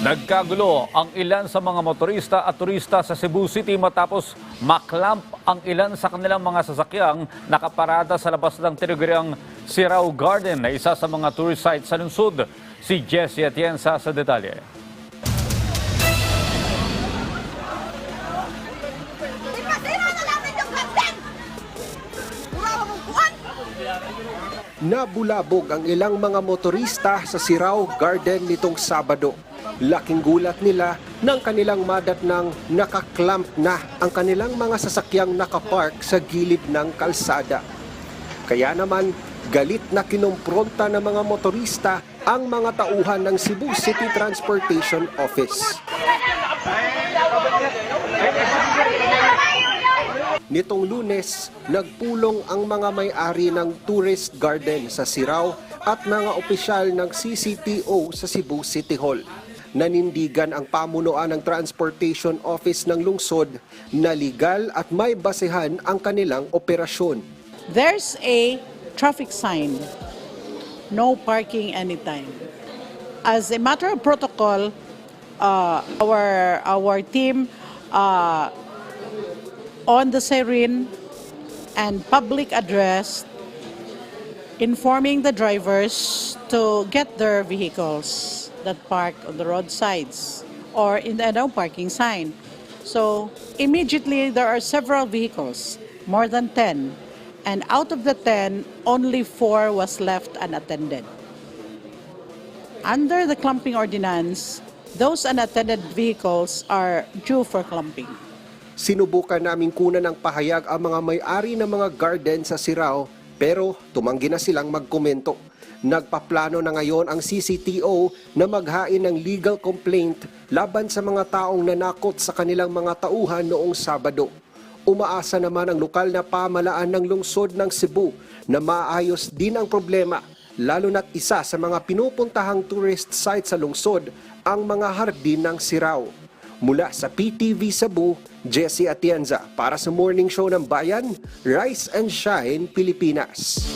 Nagkagulo ang ilan sa mga motorista at turista sa Cebu City matapos maklamp ang ilan sa kanilang mga sasakyang nakaparada sa labas ng tinaguriang Sirao Garden na isa sa mga tourist sites sa lungsod. Si Jessie Atienza sa detalye. Nabulabog ang ilang mga motorista sa Sirao Garden nitong Sabado. Laking gulat nila nang kanilang madat ng nakaklamp na ang kanilang mga sasakyang nakapark sa gilid ng kalsada. Kaya naman, galit na kinumpronta ng mga motorista ang mga tauhan ng Cebu City Transportation Office. Nitong lunes, nagpulong ang mga may-ari ng tourist garden sa Sirao at mga opisyal ng CCTO sa Cebu City Hall. Nanindigan ang pamunuan ng Transportation Office ng lungsod na legal at may basehan ang kanilang operasyon. There's a traffic sign, no parking anytime. As a matter of protocol, uh, our our team uh, on the siren and public address informing the drivers to get their vehicles that park on the roadsides or in the no parking sign. So immediately there are several vehicles, more than 10. And out of the 10, only four was left unattended. Under the clumping ordinance, those unattended vehicles are due for clumping. Sinubukan naming kunan ng pahayag ang mga may-ari ng mga garden sa Sirao pero tumanggi na silang magkomento. Nagpaplano na ngayon ang CCTO na maghain ng legal complaint laban sa mga taong nanakot sa kanilang mga tauhan noong Sabado. Umaasa naman ang lokal na pamalaan ng lungsod ng Cebu na maayos din ang problema lalo na't isa sa mga pinupuntahang tourist site sa lungsod ang mga hardin ng Sirao. Mula sa PTV Cebu, Jesse Atienza para sa Morning Show ng Bayan, Rise and Shine, Pilipinas.